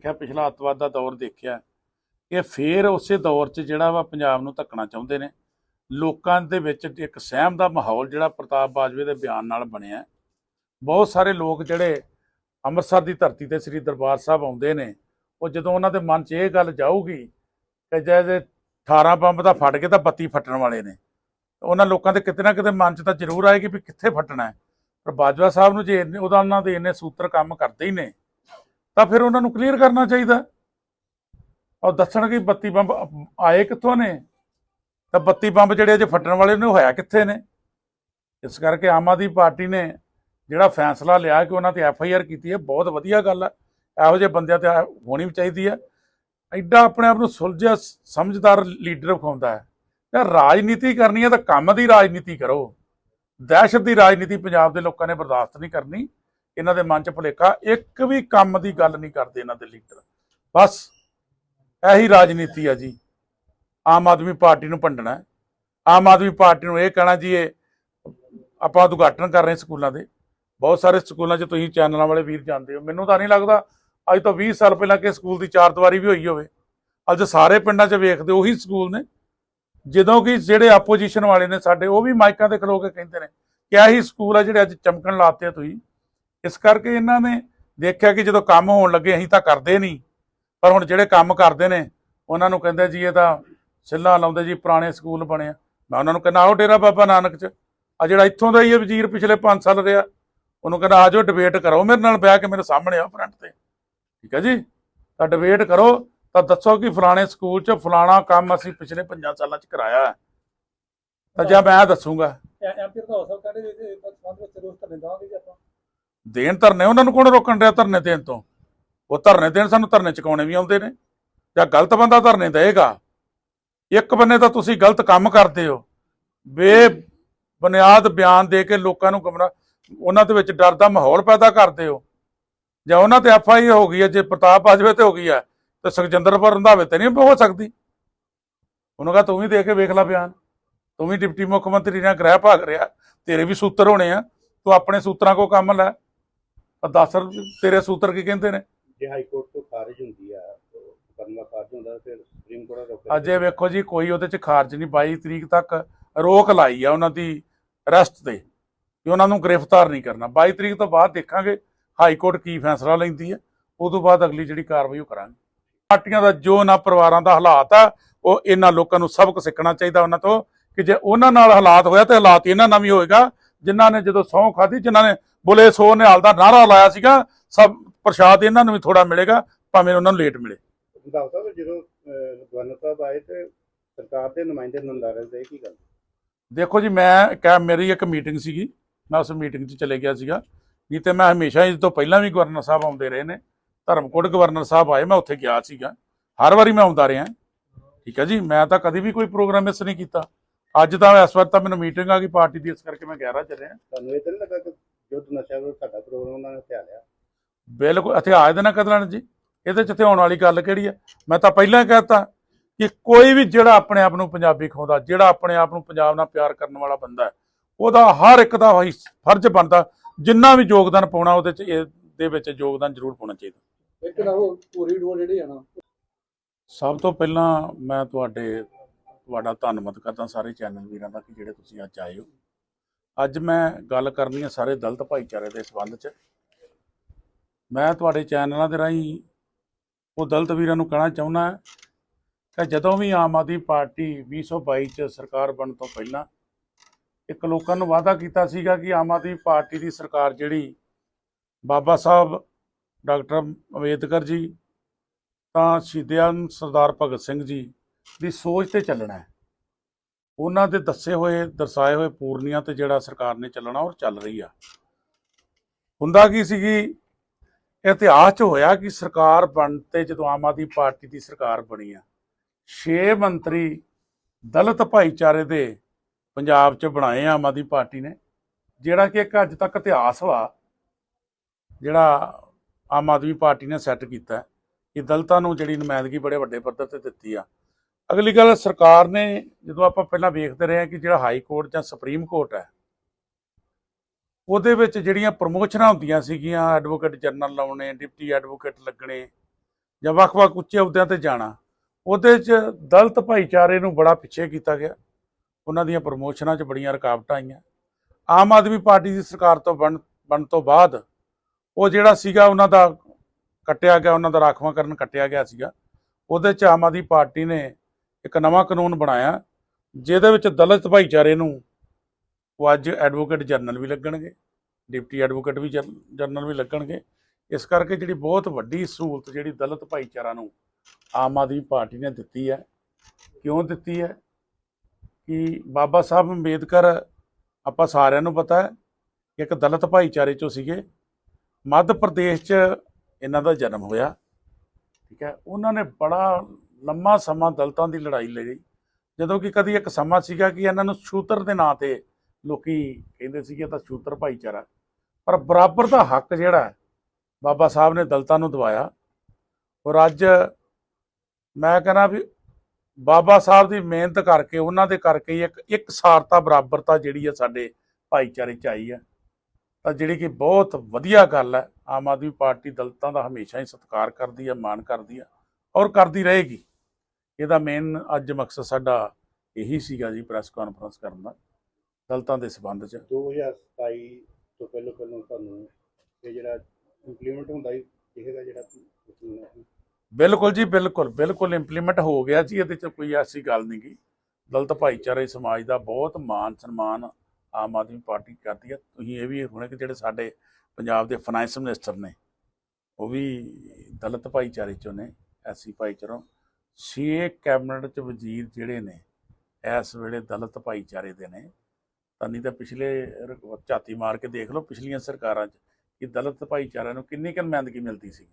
ਦੇਖਿਆ, ਪਿਛਲਾ ਅੱਤਵਾਦ ਦਾ ਦੌਰ ਦੇਖਿਆ, ਇਹ ਫੇਰ ਉਸੇ ਦੌਰ 'ਚ ਜਿਹੜਾ ਵਾ ਪੰਜਾਬ ਨੂੰ ਧੱਕਣਾ ਚਾਹੁੰਦੇ ਨੇ। ਲੋਕਾਂ ਦੇ ਵਿੱਚ ਇੱਕ ਸਹਿਮ ਦਾ ਮਾਹੌਲ ਜਿਹੜਾ ਪ੍ਰਤਾਪ ਬਾਜਵੇ ਦੇ ਬਿਆਨ ਨਾਲ ਬਣਿਆ। ਬਹੁਤ ਸਾਰੇ ਲੋਕ ਜਿਹੜੇ ਅੰਮ੍ਰਿਤਸਰ ਦੀ ਧਰਤੀ ਤੇ ਸ੍ਰੀ ਦਰਬਾਰ ਸਾਹਿਬ ਆਉਂਦੇ ਨੇ, ਉਹ ਜਦੋਂ ਉਹਨਾਂ ਦੇ ਮਨ 'ਚ ਇਹ ਗੱਲ ਜਾਊਗੀ ਕਿ ਜੇ 18 ਬੰਬ ਦਾ ਫਟ ਗਏ ਤਾਂ 32 ਫਟਣ ਵਾਲੇ ਨੇ ਉਹਨਾਂ ਲੋਕਾਂ ਦੇ ਕਿਤੇ ਨਾ ਕਿਤੇ ਮਨ 'ਚ ਤਾਂ ਜ਼ਰੂਰ ਆਏਗੀ ਵੀ ਕਿੱਥੇ ਫਟਣਾ ਹੈ। ਪਰ ਬਾਜਵਾ ਸਾਹਿਬ ਨੂੰ ਜੇ ਇੰਨੇ- ਉਹਦਾ ਉਹਨਾਂ ਦੇ ਇੰਨੇ ਸੂਤਰ ਕੰਮ ਕਰਦੇ ਹੀ ਨੇ ਤਾਂ ਫਿਰ ਉਹਨਾਂ ਨੂੰ ਕਲੀਅਰ ਕਰਨਾ ਚਾਹੀਦਾ। ਔਰ ਦੱਸਣ ਕਿ 32 ਬੰਬ ਆਏ ਕਿੱਥੋਂ ਨੇ? ਤਾਂ 32 ਬੰਬ ਜਿਹੜੇ ਅਜੇ ਫਟਣ ਵਾਲੇ ਨੇ, ਉਹ ਹੋਇਆ ਕਿੱਥੇ ਨੇ? ਇਸ ਕਰਕੇ ਆਮ ਆਦਮੀ ਪਾਰਟੀ ਨੇ ਜਿਹੜਾ ਫੈਸਲਾ ਲਿਆ ਕਿ ਉਹਨਾਂ ਤੇ ਐਫ ਆਈ ਆਰ ਕੀਤੀ ਹੈ, ਬਹੁਤ ਵਧੀਆ ਗੱਲ ਹੈ ਇਹੋ ਜਿਹੇ ਬੰਦਿਆਂ ਤੇ ਹੋਣੀ ਵੀ ਚਾਹੀਦੀ ਹੈ ਐਡਾ ਆਪਣੇ ਆਪ ਨੂੰ ਸੁਲਝਿਆ ਸਮਝਦਾਰ ਲੀਡਰ ਵਿਖਾਉਂਦਾ ਹੈ। ਯਾਰ ਰਾਜਨੀਤੀ ਕਰਨੀ ਹੈ ਤਾਂ ਕੰਮ ਦੀ ਰਾਜਨੀਤੀ ਕਰੋ। ਦਹਿਸ਼ਤ ਦੀ ਰਾਜਨੀਤੀ ਪੰਜਾਬ ਦੇ ਲੋਕਾਂ ਨੇ ਬਰਦਾਸ਼ਤ ਨਹੀਂ ਕਰਨੀ। ਇਹਨਾਂ ਦੇ ਮਨ 'ਚ ਭੁਲੇਖਾ, ਇੱਕ ਵੀ ਕੰਮ ਦੀ ਗੱਲ ਨਹੀਂ ਕਰਦੇ ਇਹਨਾਂ ਦੇ ਲੀਡਰ। ਬਸ ਇਹੀ ਰਾਜਨੀਤੀ ਆ ਜੀ। ਆਮ ਆਦਮੀ ਪਾਰਟੀ ਨੂੰ ਭੰਡਣਾ ਆਮ ਆਦਮੀ ਪਾਰਟੀ ਨੂੰ ਇਹ ਕਹਿਣਾ ਜੀ, ਇਹ ਆਪਾਂ ਉਦਘਾਟਨ ਕਰ ਰਹੇ ਸਕੂਲਾਂ ਦੇ। ਬਹੁਤ ਸਾਰੇ ਸਕੂਲਾਂ 'ਚ ਤੁਸੀਂ ਚੈਨਲਾਂ ਵਾਲੇ ਵੀਰ ਜਾਂਦੇ ਹੋ। ਮੈਨੂੰ ਤਾਂ ਨਹੀਂ ਲੱਗਦਾ ਅੱਜ ਤੋਂ 20 ਸਾਲ ਪਹਿਲਾਂ ਕਿ ਸਕੂਲ ਦੀ ਚਾਰ ਦੀਵਾਰੀ ਵੀ ਹੋਈ ਹੋਵੇ। ਅੱਜ ਸਾਰੇ ਪਿੰਡਾਂ 'ਚ ਵੇਖਦੇ ਉਹੀ ਸਕੂਲ ਨੇ। ਜਦੋਂ ਕਿ ਜਿਹੜੇ ਆਪੋਜੀਸ਼ਨ ਵਾਲੇ ਨੇ ਸਾਡੇ, ਉਹ ਵੀ ਮਾਈਕਾਂ ਤੇ ਖਲੋ ਕੇ ਕਹਿੰਦੇ ਨੇ ਕਿ ਆਹੀ ਸਕੂਲ ਆ ਜਿਹੜੇ ਅੱਜ ਚਮਕਣ ਲਾਤੇ ਤੁਸੀਂ। ਇਸ ਕਰਕੇ ਇਹਨਾਂ ਨੇ ਦੇਖਿਆ ਕਿ ਜਦੋਂ ਕੰਮ ਹੋਣ ਲੱਗੇ, ਅਸੀਂ ਤਾਂ ਕਰਦੇ ਨਹੀਂ। ਪਰ ਹੁਣ ਜਿਹੜੇ ਕੰਮ ਕਰਦੇ ਨੇ, ਉਹਨਾਂ ਨੂੰ ਕਹਿੰਦੇ ਜੀ, ਇਹ ਤਾਂ ਸਿੱਲਾ ਲਾਉਂਦੇ ਜੀ, ਪੁਰਾਣੇ ਸਕੂਲ ਬਣੇ ਆ। ਮੈਂ ਉਹਨਾਂ ਨੂੰ ਕਹਿੰਦਾ, ਆਓ ਡੇਰਾ ਬਾਬਾ ਨਾਨਕ ਚ। ਆ ਜਿਹੜਾ ਇੱਥੋਂ ਦਾ ਹੀ ਵਜ਼ੀਰ ਪਿਛਲੇ 5 ਸਾਲ ਰਿਹਾ, ਉਹਨੂੰ ਕਹਿੰਦਾ ਆਜੋ ਡਿਬੇਟ ਕਰੋ। ਮੇਰੇ ਨਾਲ ਬਹਿ ਕੇ ਮੇਰੇ ਸਾਹਮਣੇ ਆ ਫਰੰਟ ਤੇ। ਠੀਕ ਹੈ ਜੀ? ਤਾਂ ਡਿਬੇਟ ਕਰੋ, ਤਾਂ ਦੱਸੋ ਕਿ ਫਲਾਣੇ ਸਕੂਲ ਚ ਫਲਾਣਾ ਕੰਮ ਅਸੀਂ ਪਿਛਲੇ 5 ਸਾਲਾਂ ਚ ਕਰਾਇਆ ਹੈ। ਤਾਂ ਜਾਂ ਮੈਂ ਦੱਸੂਗਾ। ਐਮਪੀ ਦਾ ਹੌਸਲਾ ਕਹਿੰਦੇ ਜੀ ਸੰਬੰਧ ਵਿੱਚ ਰੋਸ ਧਰਨੇ ਦੇਵਾਂਗੇ ਜੀ ਆਪਾਂ। ਦੇਣ ਧਰਨੇ, ਉਹਨਾਂ ਨੂੰ ਕੌਣ ਰੋਕਣ ਰਿਹਾ ਧਰਨੇ ਦੇਣ ਤੋਂ? ਉਹ ਧਰਨੇ ਦੇਣ ਸਾਨੂੰ ਧਰਨੇ ਚੁਕਾਉਣੇ ਵੀ ਆਉਂਦੇ ਨੇ, ਜਾਂ ਗਲਤ ਬੰਦਾ ਧਰਨੇ ਦੇਗਾ ਇੱਕ ਬੰਨੇ ਤਾਂ ਤੁਸੀਂ ਗਲਤ ਕੰਮ ਕਰਦੇ ਹੋ। ਬੇ ਬੁਨਿਆਦ ਬਿਆਨ ਦੇ ਕੇ ਲੋਕਾਂ ਨੂੰ ਗੁੰਮਰਾਹ ਉਹਨਾਂ ਦੇ ਵਿੱਚ ਡਰ ਦਾ ਮਾਹੌਲ ਪੈਦਾ ਕਰਦੇ ਹੋ। ਜਾਂ ਉਹਨਾਂ ਤੇ ਐਫ ਆਈ ਹੋ ਗਈ ਹੈ, ਜੇ ਪ੍ਰਤਾਪ ਬਾਜਵੇ ਤੇ ਹੋ ਗਈ ਹੈ, ਤੇ ਸੁਖਜਿੰਦਰਪੁਰ ਰੰਧਾਵੇ ਤੇ ਨਹੀਂ ਹੋ ਸਕਦੀ। ਉਹਨੂੰ ਕਹਾ ਤੂੰ ਵੀ ਦੇ ਕੇ ਵੇਖ ਲੈ ਬਿਆਨ। ਤੂੰ ਵੀ ਡਿਪਟੀ ਮੁੱਖ ਮੰਤਰੀ ਨਾਲ ਗ੍ਰਹਿ ਭਾਗ ਰਿਹਾ, ਤੇਰੇ ਵੀ ਸੂਤਰ ਹੋਣੇ ਆ। ਤੂੰ ਆਪਣੇ ਸੂਤਰਾਂ ਕੋ ਕੰਮ ਲੈ। ਤਾਂ ਤੇਰੇ ਸੂਤਰ ਕੀ ਕਹਿੰਦੇ ਨੇ? ਜੇ ਹਾਈ ਕੋਰਟ ਤੋਂ ਖਾਰਜ ਹੁੰਦੀ ਆ ਕਰਨਾ ਖਾਰਜ ਹੁੰਦਾ ਫਿਰ ਸੁਪਰੀਮ ਕੋਰਟ ਦਾ ਅਜੇ ਵੇਖੋ ਜੀ ਕੋਈ ਉਹਦੇ ਚ ਖਾਰਜ ਨਹੀਂ 22 ਤਰੀਕ ਤੱਕ ਰੋਕ ਲਾਈ ਆ ਉਹਨਾਂ ਦੀ ਅਰੈਸਟ ਤੇ ਕਿ ਉਹਨਾਂ ਨੂੰ ਗ੍ਰਿਫਤਾਰ ਨਹੀਂ ਕਰਨਾ। 22 ਤਰੀਕ ਤੋਂ ਬਾਅਦ ਦੇਖਾਂਗੇ ਹਾਈ ਕੋਰਟ ਕੀ ਫੈਸਲਾ ਲੈਂਦੀ ਹੈ ਉਸ ਤੋਂ ਬਾਅਦ ਅਗਲੀ ਜਿਹੜੀ ਕਾਰਵਾਈ ਉਹ ਕਰਾਂਗੇ। ਪਾਰਟੀਆਂ ਦਾ ਜੋ ਨਾ ਪਰਿਵਾਰਾਂ ਦਾ ਹਾਲਾਤ ਆ ਉਹ ਇਹਨਾਂ ਲੋਕਾਂ ਨੂੰ ਸਬਕ ਸਿੱਖਣਾ ਚਾਹੀਦਾ ਉਹਨਾਂ ਤੋਂ ਕਿ ਜੇ ਉਹਨਾਂ ਨਾਲ ਹਾਲਾਤ ਹੋਇਆ ਤੇ ਹਾਲਾਤ ਇਹਨਾਂ ਨਾਲ ਵੀ ਹੋਏਗਾ ਜਿਨ੍ਹਾਂ ਨੇ ਜਦੋਂ ਸਹੁੰ ਖਾਧੀ ਜਿਨ੍ਹਾਂ ਨੇ ਬੁਲੇ ਸੋ ਨਿਹਾਲ ਦਾ ਨਾਰਾ ਲਾਇਆ ਸੀਗਾ ਸਭ ਪ੍ਰਸ਼ਾਦ ਇਹਨਾਂ ਨੂੰ ਵੀ ਥੋੜਾ ਮਿਲੇਗਾ ਭਾਵੇਂ ਉਹਨਾਂ ਨੂੰ ਲੇਟ ਮਿਲੇ। ਦੱਸ ਸਾਹਿਬ ਜਦੋਂ ਅਹ, ਗਵਰਨਰ ਸਾਹਿਬ ਆਏ ਤੇ ਸਰਕਾਰ ਦੇ ਨੁਮਾਇੰਦੇ ਨੰਦਾਰੇ ਦੇ ਕੀ ਗੱਲ? ਦੇਖੋ ਜੀ ਮੈਂ ਕਹਿ ਮੇਰੀ ਇੱਕ ਮੀਟਿੰਗ ਸੀਗੀ ਮੈਂ ਉਸ ਮੀਟਿੰਗ 'ਚ ਚਲੇ ਗਿਆ ਸੀਗਾ ਨਹੀਂ ਤੇ ਮੈਂ ਹਮੇਸ਼ਾ ਇਸ ਤੋਂ ਪਹਿਲਾਂ ਵੀ ਗਵਰਨਰ ਸਾਹਿਬ ਆਉਂਦੇ ਰਹੇ ਨੇ ਧਰਮਕੋਟ ਗਵਰਨਰ ਸਾਹਿਬ ਆਏ ਮੈਂ ਉੱਥੇ ਗਿਆ ਸੀਗਾ ਹਰ ਵਾਰੀ ਮੈਂ ਆਉਂਦਾ ਰਿਹਾ। ਠੀਕ ਹੈ ਜੀ ਮੈਂ ਤਾਂ ਕਦੀ ਵੀ ਕੋਈ ਪ੍ਰੋਗਰਾਮ ਮਿਸ ਨਹੀਂ ਕੀਤਾ। ਅੱਜ ਤਾਂ ਇਸ ਵਾਰ ਤਾਂ ਮੈਨੂੰ ਮੀਟਿੰਗ ਆ ਗਈ ਪਾਰਟੀ ਦੀ ਇਸ ਕਰਕੇ ਮੈਂ 11 ਚ ਰਿਹਾ। ਤੁਹਾਨੂੰ ਇਹ ਤਾਂ ਨਹੀਂ ਲੱਗਾ ਕਿ ਯੁੱਧ ਨਸ਼ਾ ਵਿਰੋਧ ਸਾਡਾ ਪ੍ਰੋਗਰਾਮ ਉਹਨਾਂ ਨੇ ਧਿਆ ਲਿਆ। ਬਿਲਕੁਲ ਹਥਿਆਰ ਦੇ ਨਾਲ ਕਦਲਣ ਜੀ। ਇਹਦੇ ਚ ਹਥਿਆਉਣ ਵਾਲੀ ਗੱਲ ਕਿਹੜੀ ਹੈ ਮੈਂ ਤਾਂ ਪਹਿਲਾਂ ਕਹਿਤਾ ਕਿ ਕੋਈ ਵੀ ਜਿਹੜਾ ਆਪਣੇ ਆਪ ਨੂੰ ਪੰਜਾਬੀ ਖਾਉਂਦਾ ਜਿਹੜਾ ਆਪਣੇ ਆਪ ਨੂੰ ਪੰਜਾਬ ਨਾਲ ਪਿਆਰ ਕਰਨ ਵਾਲਾ ਬੰਦਾ ਹੈ ਉਹਦਾ ਹਰ ਇੱਕ ਦਾ ਫਰਜ਼ ਬਣਦਾ ਜਿੰਨਾ ਵੀ ਯੋਗਦਾਨ ਪਾਉਣਾ ਉਹਦੇ ਚ ਇਹ ਦੇ ਵਿੱਚ ਯੋਗਦਾਨ ਜ਼ਰੂਰ ਪਾਉਣਾ ਚਾਹੀਦਾ। ਇੱਕ ਨਾ ਉਹ ਪੂਰੀ ਡੋਰ ਜਿਹੜੀ ਆ ਨਾ। ਸਭ ਤੋਂ ਪਹਿਲਾਂ ਮੈਂ ਤੁਹਾਡੇ ਤੁਹਾਡਾ ਧੰਨਵਾਦ ਕਰਦਾ ਸਾਰੇ ਚੈਨਲ ਵੀਰਾਂ ਦਾ ਕਿ ਜਿਹੜੇ ਤੁਸੀਂ ਅੱਜ ਆਏ ਹੋ। ਅੱਜ ਮੈਂ ਗੱਲ ਕਰਨੀ ਹੈ ਸਾਰੇ ਦਲਿਤ ਭਾਈਚਾਰੇ ਦੇ ਸੰਬੰਧ 'ਚ। ਮੈਂ ਤੁਹਾਡੇ ਚੈਨਲਾਂ ਦੇ ਰਾਹੀਂ ਉਹ ਦਲਿਤ ਵੀਰਾਂ ਨੂੰ ਕਹਿਣਾ ਚਾਹੁੰਦਾ ਕਿ ਜਦੋਂ ਵੀ ਆਮ ਆਦਮੀ ਪਾਰਟੀ 2022 'ਚ ਸਰਕਾਰ ਬਣਨ ਤੋਂ ਪਹਿਲਾਂ ਇੱਕ ਲੋਕਾਂ ਨੂੰ ਵਾਅਦਾ ਕੀਤਾ ਸੀਗਾ ਕਿ ਆਮ ਆਦਮੀ ਪਾਰਟੀ ਦੀ ਸਰਕਾਰ ਜਿਹੜੀ ਬਾਬਾ ਸਾਹਿਬ, ਡਾਕਟਰ ਅੰਬੇਦਕਰ ਜੀ, ਤਾਂ ਸ਼ਹੀਦਾਂ ਸਰਦਾਰ ਭਗਤ ਸਿੰਘ ਜੀ ਦੀ ਸੋਚ ਤੇ ਚੱਲਣਾ ਹੈ। ਉਹਨਾਂ ਦੇ ਦੱਸੇ ਹੋਏ, ਦਰਸਾਏ ਹੋਏ ਪੂਰਨੀਆਂ ਤੇ ਜਿਹੜਾ ਸਰਕਾਰ ਨੇ ਚੱਲਣਾ ਔਰ ਚੱਲ ਰਹੀ ਆ। ਹੁੰਦਾ ਕੀ ਸੀਗੀ ਇਤਿਹਾਸ 'ਚ ਹੋਇਆ ਕਿ ਸਰਕਾਰ ਬਣ ਤੇ ਜਦੋਂ ਆਮ ਆਦਮੀ ਪਾਰਟੀ ਦੀ ਸਰਕਾਰ ਬਣੀ ਆ, ਛੇ ਮੰਤਰੀ ਦਲਿਤ ਭਾਈਚਾਰੇ ਦੇ ਪੰਜਾਬ 'ਚ ਬਣਾਏ ਆਮ ਆਦਮੀ ਪਾਰਟੀ ਨੇ, ਜਿਹੜਾ ਕਿ ਇੱਕ ਅੱਜ ਤੱਕ ਇਤਿਹਾਸ ਵਾ, ਜਿਹੜਾ ਆਮ ਆਦਮੀ ਪਾਰਟੀ ਨੇ ਸੈੱਟ ਕੀਤਾ ਕਿ ਦਲਤਾਂ ਨੂੰ ਜਿਹੜੀ ਨੁਮਾਇੰਦਗੀ ਬੜੇ ਵੱਡੇ ਪੱਧਰ ਤੇ ਦਿੱਤੀ ਆ। ਅਗਲੀ ਗੱਲ, ਸਰਕਾਰ ਨੇ ਜਦੋਂ ਆਪਾਂ ਪਹਿਲਾਂ ਵੇਖਦੇ ਰਹੇ ਹਾਂ ਕਿ ਜਿਹੜਾ ਹਾਈ ਕੋਰਟ ਜਾਂ ਸੁਪਰੀਮ ਕੋਰਟ ਹੈ, ਉਹਦੇ ਵਿੱਚ ਜਿਹੜੀਆਂ ਪ੍ਰਮੋਸ਼ਨਾਂ ਹੁੰਦੀਆਂ ਸੀਗੀਆਂ, ਐਡਵੋਕੇਟ ਜਨਰਲ ਲਾਉਣੇ, ਡਿਪਟੀ ਐਡਵੋਕੇਟ ਲੱਗਣੇ ਜਾਂ ਵੱਖ-ਵੱਖ ਉੱਚੇ ਅਹੁਦਿਆਂ ਤੇ ਜਾਣਾ, ਉਹਦੇ 'ਚ ਦਲਤ ਭਾਈਚਾਰੇ ਨੂੰ ਬੜਾ ਪਿੱਛੇ ਕੀਤਾ ਗਿਆ। ਉਹਨਾਂ ਦੀਆਂ ਪ੍ਰਮੋਸ਼ਨਾਂ 'ਚ ਬੜੀਆਂ ਰੁਕਾਵਟਾਂ ਆਈਆਂ। ਆਮ ਆਦਮੀ ਪਾਰਟੀ ਦੀ ਸਰਕਾਰ ਤੋਂ ਬਣ ਬਣ ਤੋਂ ਬਾਅਦ ਉਹ ਜਿਹੜਾ ਸੀਗਾ, ਉਹਨਾਂ ਦਾ ਕੱਟਿਆ ਗਿਆ, ਉਹਨਾਂ ਦਾ ਰਾਖਵਾਂਕਰਨ ਕੱਟਿਆ ਗਿਆ ਸੀਗਾ। ਉਹਦੇ 'ਚ ਆਮ ਆਦਮੀ ਪਾਰਟੀ ਨੇ ਇੱਕ ਨਵਾਂ ਕਾਨੂੰਨ ਬਣਾਇਆ, ਜਿਹਦੇ ਵਿੱਚ ਦਲਿਤ ਭਾਈਚਾਰੇ ਨੂੰ ਉਹ ਅੱਜ ਐਡਵੋਕੇਟ ਜਨਰਲ ਵੀ ਲੱਗਣਗੇ ਡਿਪਟੀ ਐਡਵੋਕੇਟ ਵੀ ਜਨਰਲ ਵੀ ਲੱਗਣਗੇ। ਇਸ ਕਰਕੇ ਜਿਹੜੀ ਬਹੁਤ ਵੱਡੀ ਸਹੂਲਤ ਜਿਹੜੀ ਦਲਿਤ ਭਾਈਚਾਰਾ ਨੂੰ ਆਮ ਆਦਮੀ ਪਾਰਟੀ ਨੇ ਦਿੱਤੀ ਹੈ, ਕਿਉਂ ਦਿੱਤੀ ਹੈ? ਕਿ ਬਾਬਾ ਸਾਹਿਬ ਅੰਬੇਦਕਰ, ਆਪਾਂ ਸਾਰਿਆਂ ਨੂੰ ਪਤਾ ਹੈ ਕਿ ਇੱਕ ਦਲਿਤ ਭਾਈਚਾਰੇ ਚੋਂ ਸੀਗੇ। ਮੱਧ ਪ੍ਰਦੇਸ਼ 'ਚ ਇਹਨਾਂ ਦਾ ਜਨਮ ਹੋਇਆ, ਠੀਕ ਹੈ? ਉਹਨਾਂ ਨੇ ਬੜਾ ਲੰਮਾ ਸਮਾਂ ਦਲਤਾਂ ਦੀ ਲੜਾਈ ਲੜੀ ਜਦੋਂ ਕਿ ਕਦੀ ਇੱਕ ਸਮਾਂ ਸੀਗਾ ਕਿ ਇਹਨਾਂ ਨੂੰ ਸ਼ੂਤਰ ਦੇ ਨਾਂ ਤੇ ਲੋਕੀ ਕਹਿੰਦੇ ਸੀਗੇ ਤਾਂ ਸ਼ੂਤਰ ਭਾਈਚਾਰਾ। ਪਰ ਬਰਾਬਰ ਦਾ ਹੱਕ ਜਿਹੜਾ ਬਾਬਾ ਸਾਹਿਬ ਨੇ ਦਲਤਾਂ ਨੂੰ ਦਵਾਇਆ। ਔਰ ਅੱਜ ਮੈਂ ਕਹਿੰਦਾ ਵੀ ਬਾਬਾ ਸਾਹਿਬ ਦੀ ਮਿਹਨਤ ਕਰਕੇ, ਉਹਨਾਂ ਦੇ ਕਰਕੇ ਹੀ ਇੱਕ ਇੱਕ ਸਾਰਤਾ, ਬਰਾਬਰਤਾ ਜਿਹੜੀ ਹੈ ਸਾਡੇ ਭਾਈਚਾਰੇ 'ਚ ਆਈ ਹੈ ਤਾਂ ਜਿਹੜੀ ਕਿ ਬਹੁਤ ਵਧੀਆ ਗੱਲ ਹੈ, ਆਮ ਆਦਮੀ ਪਾਰਟੀ ਦਲਤਾਂ ਦਾ ਹਮੇਸ਼ਾ ਹੀ ਸਤਿਕਾਰ ਕਰਦੀ ਹੈ ਮਾਣ ਕਰਦੀ ਹੈ ਔਰ ਕਰਦੀ ਰਹੇਗੀ। ਇਹਦਾ ਮੇਨ ਅੱਜ ਮਕਸਦ ਸਾਡਾ ਇਹੀ ਸੀਗਾ ਜੀ ਪ੍ਰੈਸ ਕਾਨਫਰੰਸ ਕਰਨ ਦਾ ਦਲਿਤਾਂ ਦੇ ਸਬੰਧ 'ਚ। 2027 ਤੋਂ ਪਹਿਲਾਂ ਪਹਿਲਾਂ ਤੁਹਾਨੂੰ ਇਹ ਜਿਹੜਾ ਇੰਪਲੀਮੈਂਟ ਹੁੰਦਾ ਹੀ ਦਿਖੇਗਾ ਜਿਹੜਾ। ਬਿਲਕੁਲ ਜੀ ਬਿਲਕੁਲ ਬਿਲਕੁਲ ਇੰਪਲੀਮੈਂਟ ਹੋ ਗਿਆ ਜੀ ਇਹਦੇ 'ਚ ਕੋਈ ਐਸੀ ਗੱਲ ਨਹੀਂ ਗੀ। ਦਲਿਤ ਭਾਈਚਾਰੇ ਸਮਾਜ ਦਾ ਬਹੁਤ ਮਾਨ ਸਨਮਾਨ ਆਮ ਆਦਮੀ ਪਾਰਟੀ ਕਰਦੀ ਹੈ ਤੁਸੀਂ ਇਹ ਵੀ ਹੁਣੇ ਕਿ ਜਿਹੜੇ ਸਾਡੇ ਪੰਜਾਬ ਦੇ ਫਾਈਨੈਂਸ ਮਿਨਿਸਟਰ ਨੇ ਉਹ ਵੀ ਦਲਿਤ ਭਾਈਚਾਰੇ ਚੋਂ ਨੇ ਐਸੀ ਭਾਈਚਾਰੋਂ ਛੇ ਕੈਬਨਿਟ ਚ ਵਜ਼ੀਰ ਜਿਹੜੇ ਨੇ ਇਸ ਵੇਲੇ ਦਲਿਤ ਭਾਈਚਾਰੇ ਦੇ ਨੇ। ਤਾਂ ਨਹੀਂ ਤਾਂ ਪਿਛਲੇ ਝਾਤੀ ਮਾਰ ਕੇ ਦੇਖ ਲਓ ਪਿਛਲੀਆਂ ਸਰਕਾਰਾਂ 'ਚ ਕਿ ਦਲਿਤ ਭਾਈਚਾਰਿਆਂ ਨੂੰ ਕਿੰਨੀ ਕੁ ਨੁਮਾਇੰਦਗੀ ਮਿਲਦੀ ਸੀ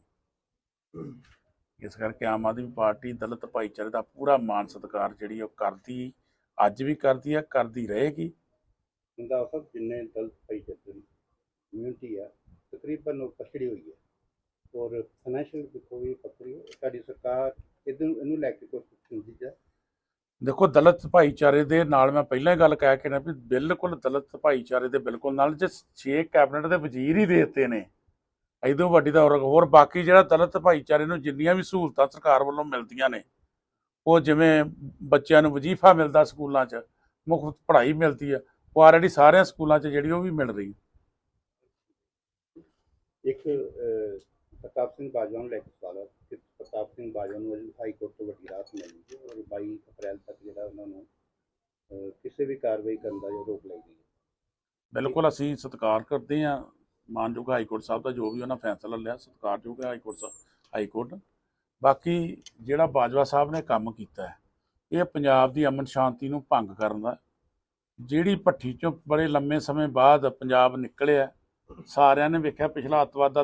ਇਸ ਕਰਕੇ ਆਮ ਆਦਮੀ ਪਾਰਟੀ ਦਲਿਤ ਭਾਈਚਾਰੇ ਦਾ ਪੂਰਾ ਮਾਨ ਸਤਿਕਾਰ ਜਿਹੜੀ ਉਹ ਕਰਦੀ ਅੱਜ ਵੀ ਕਰਦੀ ਹੈ ਕਰਦੀ ਰਹੇਗੀ। ਹੁੰਦਾ ਸਭ ਜਿੰਨੇ ਦਲ ਭਾਈਚਾਰੇ ਦੀ ਕਮਿਊਨਿਟੀ ਆ ਤਕਰੀਬਨ ਉਹ ਪਛੜੀ ਹੋਈ ਹੈ ਔਰ ਫਾਈਨੈਂਸ਼ੀਅਲ ਦੇਖੋ ਵੀ ਪਛੜੀ ਹੈ ਸਾਡੀ ਸਰਕਾਰ ਇਹਨੂੰ ਇਹਨੂੰ ਲੈ ਕੇ ਕੁਝ ਹੁੰਦੀ ਜਾ? ਦੇਖੋ ਦਲਿਤ ਭਾਈਚਾਰੇ ਦੇ ਨਾਲ ਮੈਂ ਪਹਿਲਾਂ ਹੀ ਗੱਲ ਕਹਿ ਕੇ ਨਾ ਵੀ ਬਿਲਕੁਲ ਦਲਿਤ ਭਾਈਚਾਰੇ ਦੇ ਬਿਲਕੁਲ ਨਾਲ ਜੇ 6 ਕੈਬਨਿਟ ਦੇ ਵਜ਼ੀਰ ਹੀ ਦੇ ਦਿੱਤੇ ਨੇ ਇਦੋਂ ਵੱਡੀ ਤਾਂ ਹੋਰ ਬਾਕੀ ਜਿਹੜਾ ਦਲਿਤ ਭਾਈਚਾਰੇ ਨੂੰ ਜਿੰਨੀਆਂ ਵੀ ਸਹੂਲਤਾਂ ਸਰਕਾਰ ਵੱਲੋਂ ਮਿਲਦੀਆਂ ਨੇ ਉਹ ਜਿਵੇਂ ਬੱਚਿਆਂ ਨੂੰ ਵਜ਼ੀਫਾ ਮਿਲਦਾ ਸਕੂਲਾਂ 'ਚ ਮੁਫਤ ਪੜ੍ਹਾਈ ਮਿਲਦੀ ਹੈ ਉਹ ਆਲਰੇਡੀ ਸਾਰਿਆਂ ਸਕੂਲਾਂ 'ਚ ਜਿਹੜੀ ਉਹ ਵੀ ਮਿਲ ਰਹੀ। ਇੱਕ ਪ੍ਰਤਾਪ ਸਿੰਘ ਬਾਜਵਾ ਨੂੰ ਲੈ ਕੇ ਸਵਾਲ ਹੈ ਕਿ ਪ੍ਰਤਾਪ ਸਿੰਘ ਬਾਜਵਾ ਨੂੰ ਅੱਜ ਹਾਈ ਕੋਰਟ ਤੋਂ ਵੱਡੀ ਰਾਹਤ ਮਿਲੀ ਹੈ ਔਰ 22 ਅਪ੍ਰੈਲ ਤੱਕ ਜਿਹੜਾ ਉਹਨਾਂ ਨੂੰ ਕਿਸੇ ਵੀ ਕਾਰਵਾਈ ਕਰਨ ਦਾ ਰੋਕ ਲਾਈ ਗਈ ਹੈ। ਬਿਲਕੁਲ ਅਸੀਂ ਸਤਿਕਾਰ ਕਰਦੇ ਹਾਂ ਮਾਨਯੋਗ ਹਾਈ ਕੋਰਟ ਸਾਹਿਬ ਦਾ ਜੋ ਵੀ ਉਹਨਾਂ ਫੈਸਲਾ ਲਿਆ ਸਤਿਕਾਰਯੋਗ ਹਾਈ ਕੋਰਟ ਸਾਹਿਬ ਹਾਈ ਕੋਰਟ। ਬਾਕੀ ਜਿਹੜਾ ਬਾਜਵਾ ਸਾਹਿਬ ਨੇ ਕੰਮ ਕੀਤਾ ਹੈ ਇਹ ਪੰਜਾਬ ਦੀ ਅਮਨ ਸ਼ਾਂਤੀ ਨੂੰ ਭੰਗ ਕਰਨ ਦਾ ਜਿਹੜੀ ਭੱਠੀ ਚੋਂ ਬੜੇ ਲੰਮੇ ਸਮੇਂ ਬਾਅਦ ਪੰਜਾਬ ਨਿਕਲਿਆ ਸਾਰਿਆਂ ਨੇ ਵੇਖਿਆ ਪਿਛਲਾ ਅੱਤਵਾਦ ਦਾ